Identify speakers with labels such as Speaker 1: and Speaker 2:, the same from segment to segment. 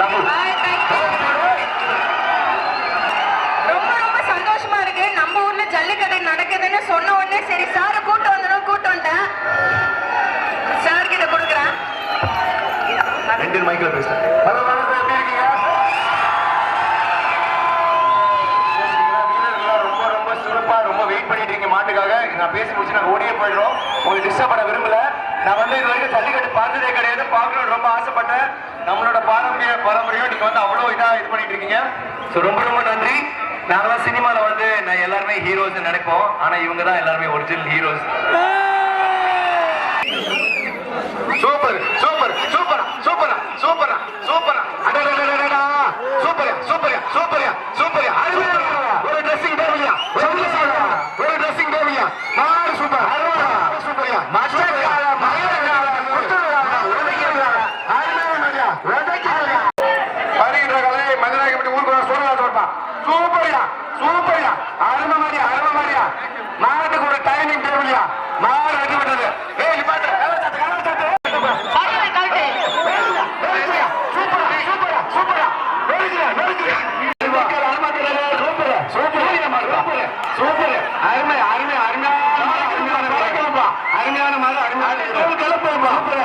Speaker 1: ரொம்ப ரொம்ப சந்தோஷமா இருக்கு. நம்ம ஊர்ல ஜல்லிக்கட்டு நடக்குதுன்னு சொன்ன உடனே சரி சார் கூட்டு வந்துடும் கூட்டு வந்தேன் சார் கிட்ட கொடுக்குறேன்.
Speaker 2: ரெண்டு மைக்ல பேசுறேன். மாட்டுக்காக. நான் பேசி முடிச்சு நாங்கள் ஓடியே போயிடுறோம். உங்களுக்கு டிஸ்டர்ப் விரும்பல. நான் வந்து இது வரைக்கும் ஜல்லிக்கட்டு பார்த்ததே கிடையாது. பார்க்கணும்னு ரொம்ப ஆசை. இப்போ வந்து அவ்வளோ இதாக இது பண்ணிட்டு இருக்கீங்க. ஸோ ரொம்ப ரொம்ப நன்றி. நாங்களாம் சினிமாவில் வந்து நான் எல்லாருமே ஹீரோஸ் நினைப்போம். ஆனால் இவங்க தான் எல்லாருமே original heroes super super super. மாவட்டத்துக்கு ஒரு டைமிங் டேபிள்யா மாவட்டம் வெட்டி விட்டது. ஏய் பாட்டு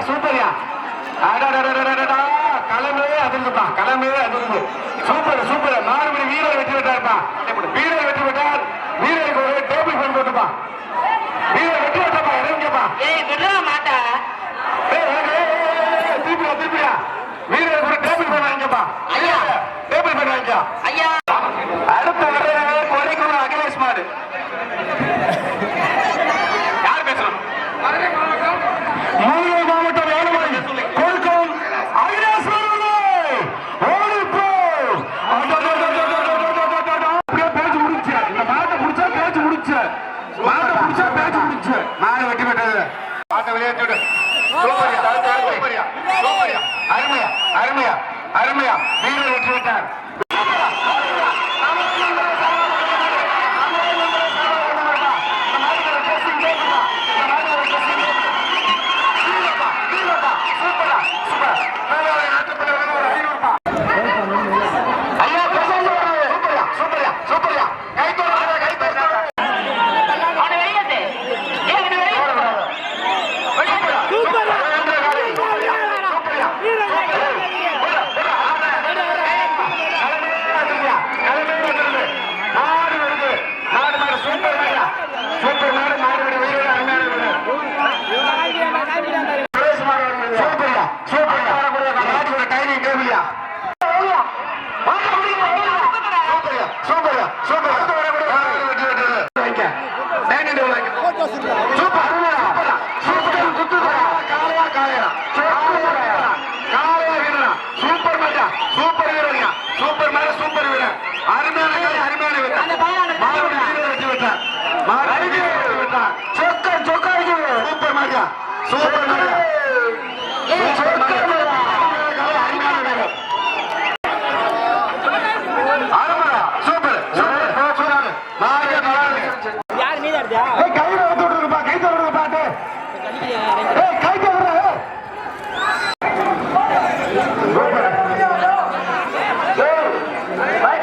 Speaker 2: சூப்பரியா கிளம்பவே அதிர்ந்துப்பா. கிளம்பவே அதிர்ந்து. Super super. மாறுபடி வீரர் வெற்றி விட்டார்ப்பா வீரர் வெற்றி விட்டார் வீரருக்கு வீரர் ஒரு டேபிள் ஃபேன் வாங்கிக்கப்பா. ஐயா. டேபிள் பண்ண வாங்கிக்கா.
Speaker 1: ஐயா
Speaker 2: மாடு விளையாட்டு விடு. அருமையா அருமையா அருமையா வீரர் வெற்றி விட்டார் சூப்பர் மேட்டா சூப்பர் மேல சூப்பர் வீரர் அருமையான கலை, அருமையான வீரர் மாடு வீரர் வெற்றி பெற்றார் மாடு வீரர் வெற்றி பெற்றார் சொக்க சொக்க சூப்பர் மேட்டா சூப்பர் மேட்டா சூப்பர் Right?